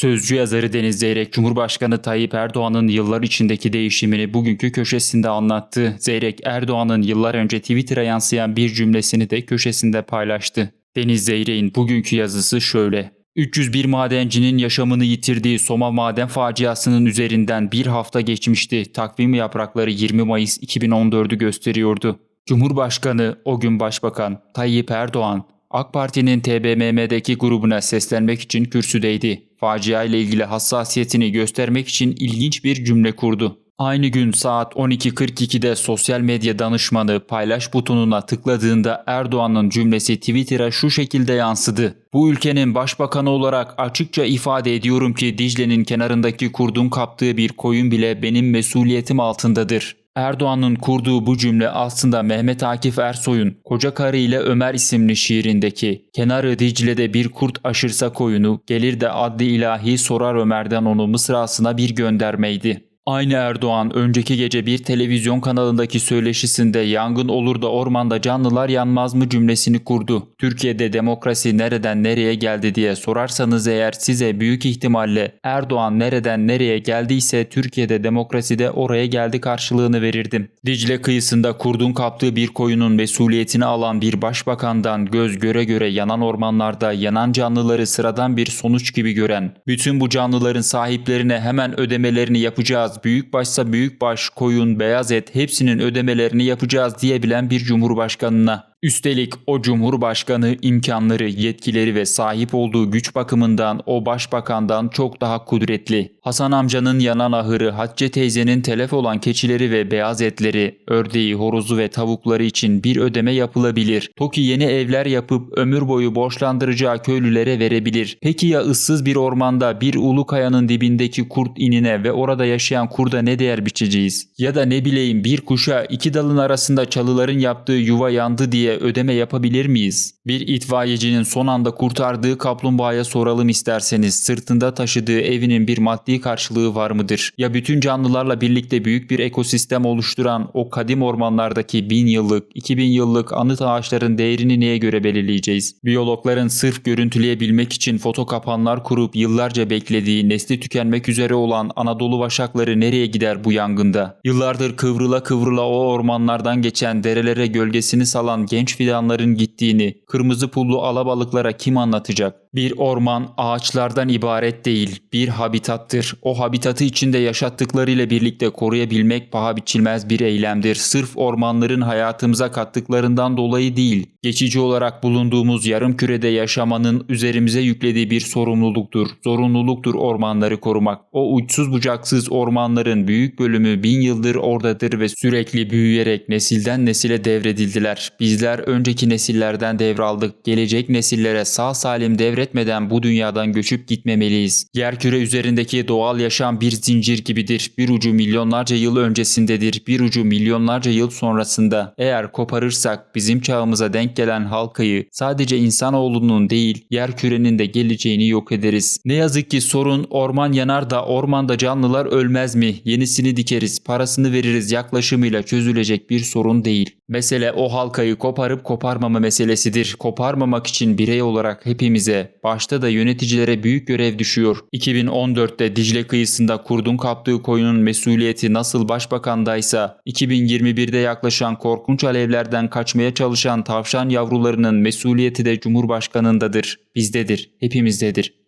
Sözcü yazarı Deniz Zeyrek, Cumhurbaşkanı Tayyip Erdoğan'ın yıllar içindeki değişimini bugünkü köşesinde anlattı. Zeyrek, Erdoğan'ın yıllar önce Twitter'a yansıyan bir cümlesini de köşesinde paylaştı. Deniz Zeyrek'in bugünkü yazısı şöyle. 301 madencinin yaşamını yitirdiği Soma maden faciasının üzerinden bir hafta geçmişti. Takvim yaprakları 20 Mayıs 2014'ü gösteriyordu. Cumhurbaşkanı, o gün Başbakan Tayyip Erdoğan, AK Parti'nin TBMM'deki grubuna seslenmek için kürsüdeydi. Facia ile ilgili hassasiyetini göstermek için ilginç bir cümle kurdu. Aynı gün saat 12.42'de sosyal medya danışmanı paylaş butonuna tıkladığında Erdoğan'ın cümlesi Twitter'a şu şekilde yansıdı. Bu ülkenin başbakanı olarak açıkça ifade ediyorum ki Dicle'nin kenarındaki kurdun kaptığı bir koyun bile benim mesuliyetim altındadır. Erdoğan'ın kurduğu bu cümle aslında Mehmet Akif Ersoy'un Koca Karı ile Ömer isimli şiirindeki kenarı Dicle'de bir kurt aşırsa koyunu gelir de adli ilahi sorar Ömer'den onu mısrasına bir göndermeydi. Aynı Erdoğan önceki gece bir televizyon kanalındaki söyleşisinde yangın olur da ormanda canlılar yanmaz mı cümlesini kurdu. Türkiye'de demokrasi nereden nereye geldi diye sorarsanız eğer size büyük ihtimalle Erdoğan nereden nereye geldiyse Türkiye'de demokrasi de oraya geldi karşılığını verirdim. Dicle kıyısında kurdun kaptığı bir koyunun mesuliyetini alan bir başbakandan göz göre göre yanan ormanlarda yanan canlıları sıradan bir sonuç gibi gören, bütün bu canlıların sahiplerine hemen ödemelerini yapacağız büyükbaşsa büyükbaş, koyun, beyaz et hepsinin ödemelerini yapacağız diyebilen bir cumhurbaşkanına Üstelik o cumhurbaşkanı imkanları, yetkileri ve sahip olduğu güç bakımından o başbakandan çok daha kudretli. Hasan amcanın yanan ahırı, Hatice teyzenin telef olan keçileri ve beyaz etleri, ördeği, horozu ve tavukları için bir ödeme yapılabilir. TOKİ yeni evler yapıp ömür boyu borçlandıracağı köylülere verebilir. Peki ya ıssız bir ormanda bir ulu kayanın dibindeki kurt inine ve orada yaşayan kurda ne değer biçeceğiz? Ya da ne bileyim bir kuşa iki dalın arasında çalıların yaptığı yuva yandı diye ödeme yapabilir miyiz? Bir itfaiyecinin son anda kurtardığı kaplumbağaya soralım isterseniz sırtında taşıdığı evinin bir maddi karşılığı var mıdır? Ya bütün canlılarla birlikte büyük bir ekosistem oluşturan o kadim ormanlardaki bin yıllık, iki bin yıllık anıt ağaçların değerini neye göre belirleyeceğiz? Biyologların sırf görüntüleyebilmek için foto kapanlar kurup yıllarca beklediği nesli tükenmek üzere olan Anadolu vaşakları nereye gider bu yangında? Yıllardır kıvrıla kıvrıla o ormanlardan geçen derelere gölgesini salan genç fidanların gittiğini, kırmızı pullu alabalıklara kim anlatacak? Bir orman ağaçlardan ibaret değil, bir habitattır. O habitatı içinde yaşattıklarıyla birlikte koruyabilmek paha biçilmez bir eylemdir. Sırf ormanların hayatımıza kattıklarından dolayı değil, geçici olarak bulunduğumuz yarım kürede yaşamanın üzerimize yüklediği bir sorumluluktur. Zorunluluktur ormanları korumak. O uçsuz bucaksız ormanların büyük bölümü bin yıldır oradadır ve sürekli büyüyerek nesilden nesile devredildiler. Bizler önceki nesillerden devraldık. Gelecek nesillere sağ salim devretmeden bu dünyadan göçüp gitmemeliyiz. Yerküre üzerindeki doğal yaşam bir zincir gibidir. Bir ucu milyonlarca yıl öncesindedir. Bir ucu milyonlarca yıl sonrasında. Eğer koparırsak bizim çağımıza denk gelen halkayı sadece insanoğlunun değil yerkürenin de geleceğini yok ederiz. Ne yazık ki sorun orman yanar da ormanda canlılar ölmez mi? Yenisini dikeriz, parasını veririz yaklaşımıyla çözülecek bir sorun değil. Mesele o halkayı koparıp koparmama meselesidir. Koparmamak için birey olarak hepimize, başta da yöneticilere büyük görev düşüyor. 2014'te Dicle kıyısında kurdun kaptığı koyunun mesuliyeti nasıl başbakandaysa, 2021'de yaklaşan korkunç alevlerden kaçmaya çalışan tavşan yavrularının mesuliyeti de Cumhurbaşkanındadır, bizdedir, hepimizdedir.